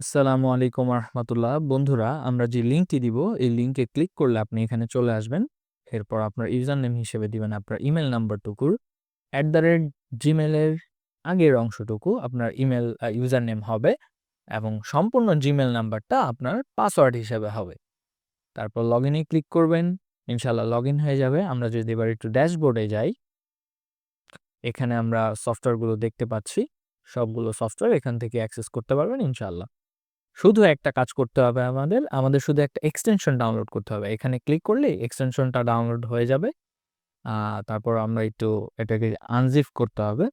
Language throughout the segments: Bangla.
আসসালামু আলাইকুম রহমতুল্লাহ। বন্ধুরা, আমরা যে লিঙ্কটি দিব, এই লিঙ্কে ক্লিক করলে আপনি এখানে চলে আসবেন। এরপর আপনার ইউজার নেম হিসেবে দিবেন আপনার ইমেল নাম্বারটুকুর অ্যাট দ্য রেট জিমেলের আগের অংশটুকু আপনার ইমেল ইউজার নেম হবে এবং সম্পূর্ণ জিমেল নাম্বারটা আপনার পাসওয়ার্ড হিসেবে হবে। তারপর লগ ইনে ক্লিক করবেন ইনশাল্লাহ লগ ইন হয়ে যাবে। আমরা যদি এবার একটু ড্যাশবোর্ডে যাই, এখানে আমরা সফটওয়্যারগুলো দেখতে পাচ্ছি। সবগুলো সফটওয়্যার এখান থেকে অ্যাক্সেস করতে পারবেন ইনশাল্লাহ শুধু একটা কাজ করতে হবে আমাদের আমাদের শুধু একটা এক্সটেনশন ডাউনলোড করতে হবে। এখানে ক্লিক করলেই এক্সটেনশনটা ডাউনলোড হয়ে যাবে। তারপর আমরা একটু এটাকে আনজিপ করতে হবে।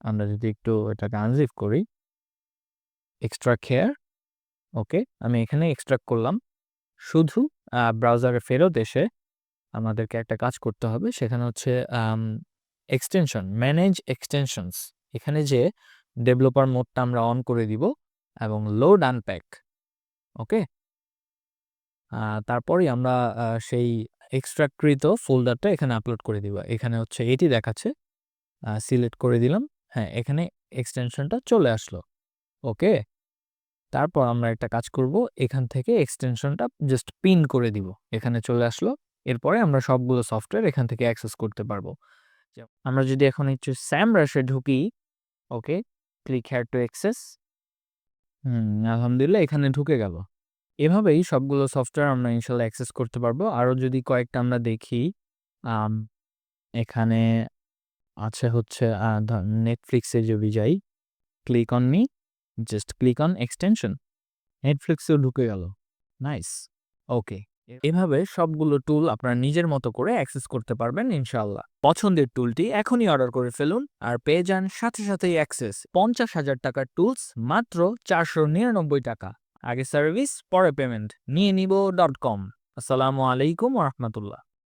আমরা যদি একটু এটাকে আনজিপ করি এক্সট্রা কেয়ার ওকে আমি এখানে এক্সট্রাক্ট করলাম। শুধু ব্রাউজারে ফেরত এসে আমাদেরকে একটা কাজ করতে হবে। সেখানে হচ্ছে এক্সটেনশন ম্যানেজ এক্সটেনশনস এখানে যে ডেভেলপার মোডটা আমরা অন করে দিব এবং লোড আনপ্যাক ওকে তারপরে আমরা সেই এক্সট্রাকৃত ফোল্ডারটা এখানে আপলোড করে দিব। এখানে হচ্ছে এটি দেখাচ্ছে সিলেক্ট করে দিলাম হ্যাঁ এখানে এক্সটেনশনটা চলে আসলো ওকে তারপর আমরা একটা কাজ করব, এখান থেকে এক্সটেনশনটা জাস্ট পিন করে দিব, এখানে চলে আসলো, এরপরে আমরা সবগুলো সফটওয়্যার এখান থেকে অ্যাক্সেস করতে পারব। আমরা যদি এখন একটু স্যাম রাশে ঢুকি okay click here to access hmm, আলহামদুলিল্লাহ এখানে ঢুকে গেল। এভাবেই সবগুলো সফটওয়্যার আমরা ইনশাল্লাহ অ্যাক্সেস করতে পারব। আরও যদি কয়েকটা আমরা দেখি এখানে আছে হচ্ছে নেটফ্লিক্সে যদি যাই click on me just click on extension নেটফ্লিক্সেও ঢুকে গেল। নাইস ওকে এভাবে সবগুলো টুল আপনার নিজের মতো করে অ্যাক্সেস করতে পারবেন ইনশাল্লাহ পছন্দের টুলটি এখনই অর্ডার করে ফেলুন আর পেয়ে যান সাথে সাথেই অ্যাক্সেস পঞ্চাশ হাজার টাকার টুলস মাত্র চারশো নিরানব্বই টাকা। আগে সার্ভিস পরে পেমেন্ট নিয়ে নিব ডট কম আসসালামু আলাইকুম রহমতুল্লাহ।